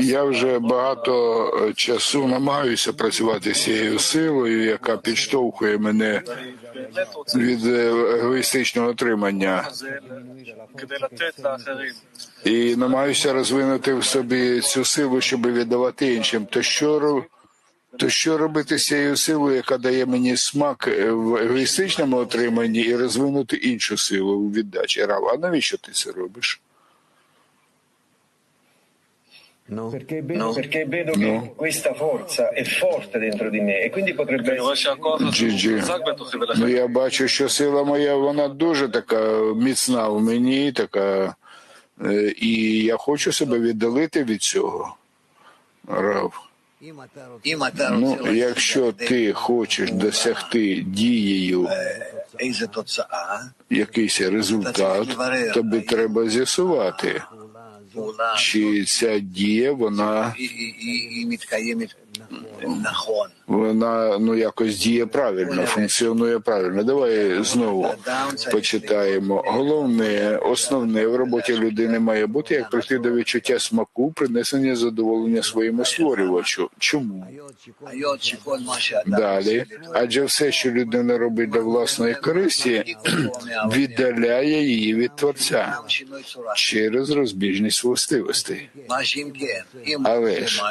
Я вже багато е, часу намагаюся працювати з цією силою, яка підштовхує мене від е, егоїстичного отримання. І намагаюся розвинути в собі цю силу, щоб віддавати іншим. То що, то що робити з цією силою, яка дає мені смак е, в егоїстичному отриманні, і розвинути іншу силу у віддачі? Рав, а навіщо ти це робиш? No. Perché, vedo, no. perché vedo no. questa forza è forte dentro di me e quindi potrebbe essere... Gigi, я бачу, що сила моя, вона дуже така міцна в мені, така, і я хочу себе віддалити від цього. Рав. Ну, якщо ти хочеш досягти дією якийсь результат, тобі треба з'ясувати чи ця дія вона, вона ну якось діє правильно, функціонує правильно. Давай знову почитаємо. Головне, основне в роботі людини має бути як прийти до відчуття смаку, принесення задоволення своєму створювачу. Чому далі? Адже все, що людина робить для власної користі, віддаляє її від творця через розбіжність властивостей. Але ж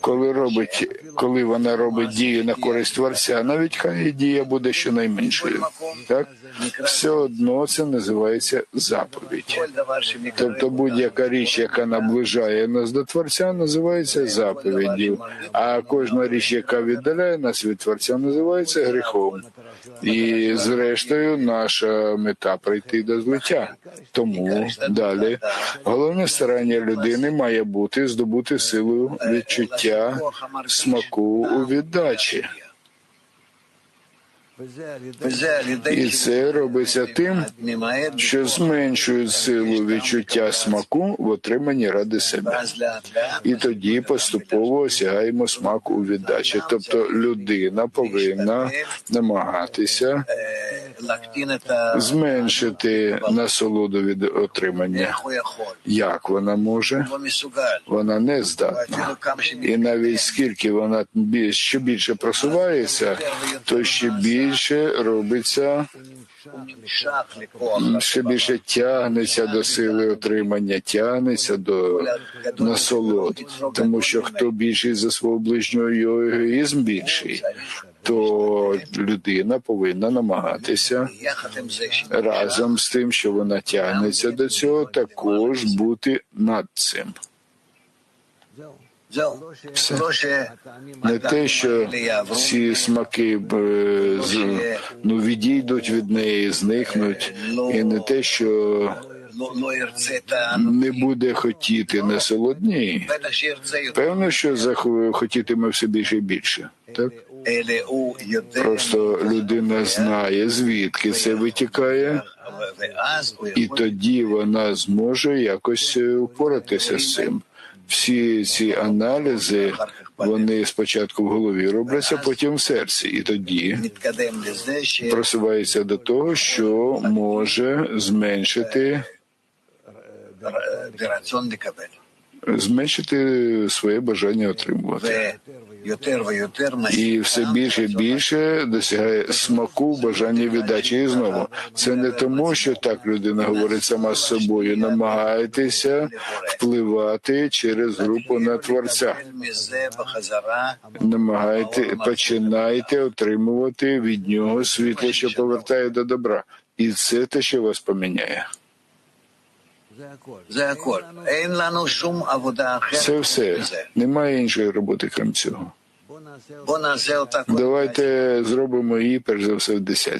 коли робить, коли вона робить дії дію на користь творця, навіть хай дія буде щонайменшою. Так все одно це називається заповідь. Тобто будь-яка річ, яка наближає нас до творця, називається заповіддю, а кожна річ, яка віддаляє нас від творця, називається гріхом. І зрештою, наша мета прийти до злиття. Тому далі головне старання людини має бути здобути силу відчуття смаку у віддачі невдачі. І це робиться тим, що зменшують силу відчуття смаку в отриманні ради себе. І тоді поступово осягаємо смак у віддачі. Тобто людина повинна намагатися зменшити насолоду від отримання. Як вона може? Вона не здатна. І навіть скільки вона ще більше просувається, то ще більше робиться. Ще більше тягнеться до сили отримання, тягнеться до насолод, тому що хто більший за свого ближнього його егоїзм більший то людина повинна намагатися разом з тим, що вона тягнеться до цього, також бути над цим. Все. Не те, що ці смаки е, ну, відійдуть від неї, зникнуть, і не те, що не буде хотіти насолодні. Певно, що захотітиме все більше і більше. Так? Просто людина знає, звідки це витікає, і тоді вона зможе якось е, впоратися з цим. Всі ці аналізи вони спочатку в голові робляться, потім в серці, і тоді просувається до того, що може зменшити зменшити своє бажання отримувати і все більше і більше досягає смаку, бажання віддачі і знову. Це не тому, що так людина говорить сама з собою. Намагайтеся впливати через групу на творця. Намагайте починайте отримувати від нього світло, що повертає до добра, і це те, що вас поміняє. Це все. Немає іншої роботи, крім цього. Давайте зробимо її перш за все в десятці.